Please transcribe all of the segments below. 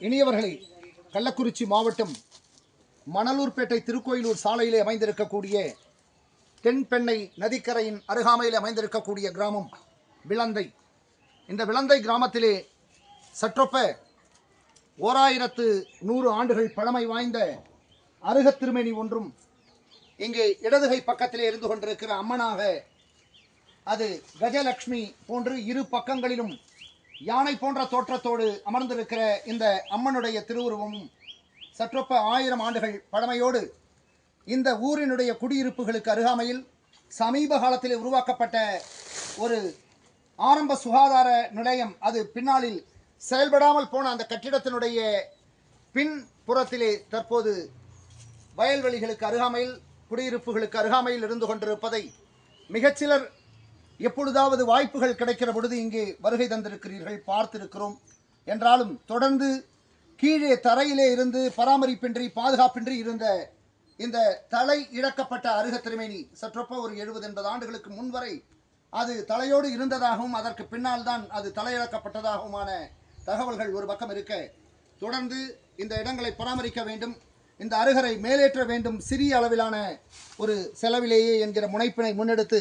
இனியவர்களே கள்ளக்குறிச்சி மாவட்டம் மணலூர்பேட்டை திருக்கோயிலூர் சாலையிலே அமைந்திருக்கக்கூடிய தென்பெண்ணை நதிக்கரையின் அருகாமையில் அமைந்திருக்கக்கூடிய கிராமம் விளந்தை. இந்த விளந்தை கிராமத்திலே சற்றொப்ப ஓராயிரத்து நூறு ஆண்டுகள் பழமை வாய்ந்த அருகத் திருமேனி ஒன்றும் இங்கே இடதுகை பக்கத்திலே இருந்து கொண்டிருக்கிற அம்மனாக அது கஜலட்சுமி போன்று இரு பக்கங்களிலும் யானை போன்ற தோற்றத்தோடு அமர்ந்திருக்கிற இந்த அம்மனுடைய திருவுருவமும் சற்றொப்ப ஆயிரம் ஆண்டுகள் பழமையோடு இந்த ஊரினுடைய குடியிருப்புகளுக்கு அருகாமையில் சமீப காலத்தில் உருவாக்கப்பட்ட ஒரு ஆரம்ப சுகாதார நிலையம். அது பின்னாளில் செயல்படாமல் போன அந்த கட்டிடத்தினுடைய பின்புறத்திலே தற்போது வயல்வெளிகளுக்கு அருகாமையில் குடியிருப்புகளுக்கு அருகாமையில் இருந்து கொண்டிருப்பதை மிகச்சிலர் எப்பொழுதாவது வாய்ப்புகள் கிடைக்கிற பொழுது இங்கே வருகை தந்திருக்கிறீர்கள் பார்த்திருக்கிறோம். என்றாலும் தொடர்ந்து கீழே தரையிலே இருந்து பராமரிப்பின்றி பாதுகாப்பின்றி இருந்த இந்த தலை இழக்கப்பட்ட அருக திருமேனி சற்றொப்ப ஒரு எழுபது எண்பது ஆண்டுகளுக்கு முன்வரை அது தலையோடு இருந்ததாகவும் அதற்கு பின்னால் தான் அது தலையிழக்கப்பட்டதாகவுமான தகவல்கள் ஒரு பக்கம் இருக்க தொடர்ந்து இந்த இடங்களை பராமரிக்க வேண்டும் இந்த அருகரை மேலேற்ற வேண்டும் சிறிய அளவிலான ஒரு செலவிலேயே என்கிற முனைப்பினை முன்னெடுத்து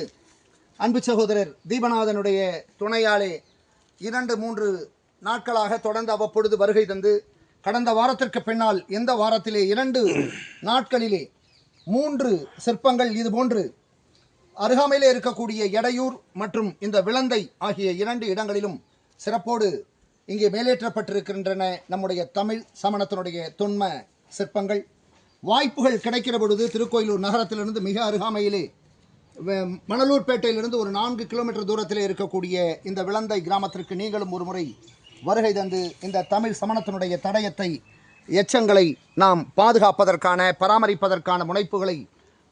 அன்பு சகோதரர் தீபநாதனுடைய துணையாலே இரண்டு மூன்று நாட்களாக தொடர்ந்து அவ்வப்பொழுது வருகை தந்து கடந்த வாரத்திற்கு பின்னால் எந்த வாரத்திலே இரண்டு நாட்களிலே மூன்று சிற்பங்கள் இது போன்று அருகாமையிலே இருக்கக்கூடிய எடையூர் மற்றும் இந்த விளந்தை ஆகிய இரண்டு இடங்களிலும் சிறப்போடு இங்கே மேலேற்றப்பட்டிருக்கின்றன நம்முடைய தமிழ் சமணத்தினுடைய தொன்ம சிற்பங்கள். வாய்ப்புகள் கிடைக்கிற பொழுது திருக்கோயிலூர் நகரத்திலிருந்து மிக அருகாமையிலே மணலூர்பேட்டையிலிருந்து ஒரு நான்கு கிலோமீட்டர் தூரத்தில் இருக்கக்கூடிய இந்த விளந்தை கிராமத்திற்கு நீங்களும் ஒரு முறை வருகை தந்து இந்த தமிழ் சமணத்தினுடைய தடயத்தை எச்சங்களை நாம் பாதுகாப்பதற்கான பராமரிப்பதற்கான முனைப்புகளை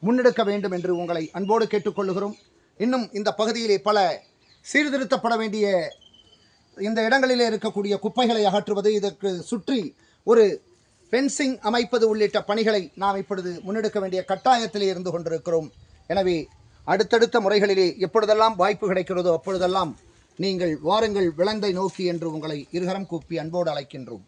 முன்னெடுக்க வேண்டும் என்று உங்களை அன்போடு கேட்டுக்கொள்கிறோம் இன்னும் இந்த பகுதியிலே பல சீர்திருத்தப்பட வேண்டிய இந்த இடங்களிலே இருக்கக்கூடிய குப்பைகளை அகற்றுவது இதற்கு சுற்றி ஒரு ஃபென்சிங் அமைப்பது உள்ளிட்ட பணிகளை நாம் இப்பொழுது முன்னெடுக்க வேண்டிய கட்டாயத்திலே இருந்து கொண்டிருக்கிறோம். எனவே அடுத்தடுத்த முறைகளிலே எப்பொழுதெல்லாம் வாய்ப்பு கிடைக்கிறதோ அப்பொழுதெல்லாம் நீங்கள் வாருங்கள் விளந்தை நோக்கி என்று உங்களை இருகரம் கூப்பி அன்போடு அழைக்கின்றோம்.